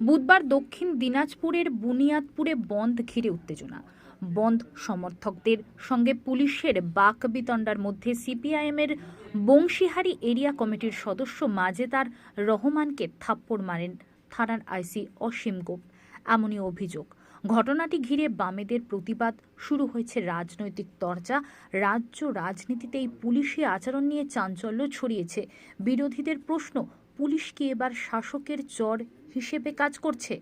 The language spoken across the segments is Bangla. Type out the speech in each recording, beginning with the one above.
বুধবার দক্ষিণ দিনাজপুরের বুনিয়াদপুরে বন্ধ ঘিরে উত্তেজনা। বন্ধ সমর্থকদের সঙ্গে পুলিশের বাক বিতণ্ডার মধ্যে সিপিআইএমের বংশীহারি এরিয়া কমিটির সদস্য মাজেদার রহমানকে থাপ্পড় মারেন থানার আইসি অসীম গোপ। এমনই অভিযোগ। ঘটনাটি ঘিরে বামেদের প্রতিবাদ শুরু হয়েছে রাজনৈতিক তরজা। রাজ্য রাজনীতিতে এই পুলিশি আচরণ নিয়ে চাঞ্চল্য ছড়িয়েছে। বিরোধীদের প্রশ্ন পুলিশ কি এবার শাসকের চর হিসেবে কাজ করছে।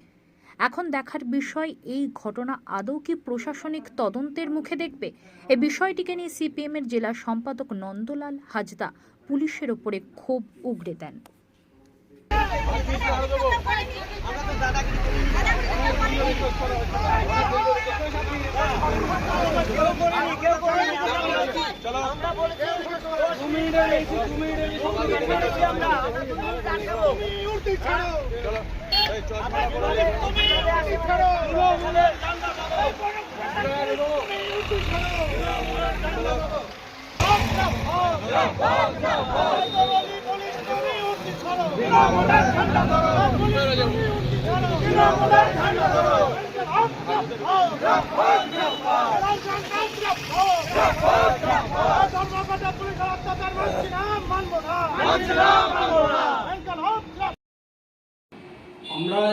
এখন দেখার বিষয়, এই ঘটনা আদৌ কি প্রশাসনিক তদন্তের মুখে দেখবে? এ বিষয়টিকে নিয়ে সিপিএমের জেলা সম্পাদক নন্দলাল হাজদা পুলিশের ওপরে ক্ষোভ উগড়ে দেন। আমরা ঠান্ডা ধরো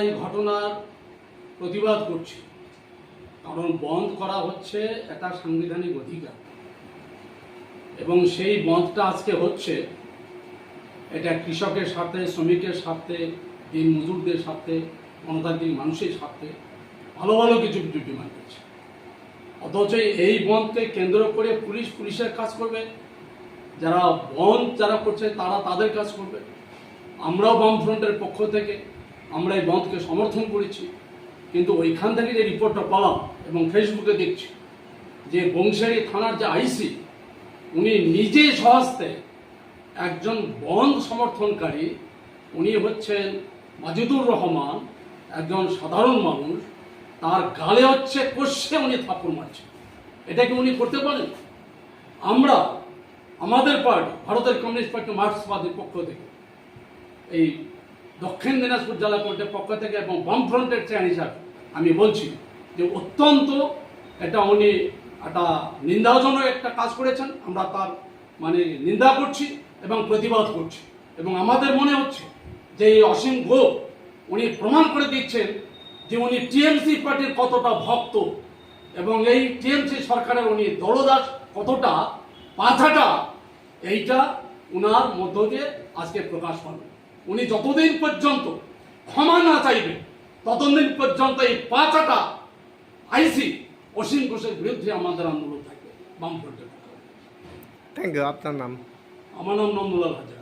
এই ঘটনার প্রতিবাদ করছি। কারণ বন্ধ করা হচ্ছে একটা সাংবিধানিক অধিকার। এবং সেই বন্ধটা আজকে হচ্ছে এটা কৃষকের সাথে শ্রমিকের সাথে দিন মজুরদের সাথে গণতান্ত্রিক মানুষের সাথে ভালো ভালো কিছু কিছু ডিমান্ড করছে। অথচ এই বন্ধকে কেন্দ্র করে পুলিশ পুলিশের কাজ করবে যারা বন্ধ যারা করছে, তারা তাদের কাজ করবে। আমরাও বামফ্রন্টের পক্ষ থেকে আমরা এই বন্ধকে সমর্থন করেছি। কিন্তু ওইখান থেকে যে রিপোর্টটা পেলাম এবং ফেসবুকে দেখছি, যে বংশারী থানার যে আইসি, উনি নিজে সহস্তে একজন বন্ধ সমর্থনকারী, উনি হচ্ছেন মাজিদুর রহমান, একজন সাধারণ মানুষ, তার গালে হচ্ছে কষে উনি থাপ্পড় মারছে। এটা কি উনি করতে পারেন? আমরা আমাদের পার্টি, ভারতের কমিউনিস্ট পার্টি মার্ক্সবাদীর পক্ষ থেকে, এই দক্ষিণ দিনাজপুর জেলা কোর্টের পক্ষ থেকে এবং বামফ্রন্টের চেয়ার হিসাবে আমি বলছি যে অত্যন্ত এটা উনি একটা নিন্দাজনক একটা কাজ করেছেন। আমরা তার মানে নিন্দা করছি এবং প্রতিবাদ করছি। এবং আমাদের মনে হচ্ছে যে এই অসীম ঘোষ উনি প্রমাণ করে দিচ্ছেন যে উনি টিএমসি পার্টির কতটা ভক্ত এবং এই টিএমসি সরকারের উনি দলদাস কতটা পাছাটা এইটা উনার মধ্য দিয়ে আজকে প্রকাশ পাবে উনি যতদিন পর্যন্ত ক্ষমা না চাইবে ততদিন পর্যন্ত এই পাঁচটা আইসি অসীম ঘোষের বিরুদ্ধে আমাদের আন্দোলন থাকবে। বামফ্রন্টের থ্যাংক ইউ আপনার নাম? আমার নাম নন্দলাল হাজার।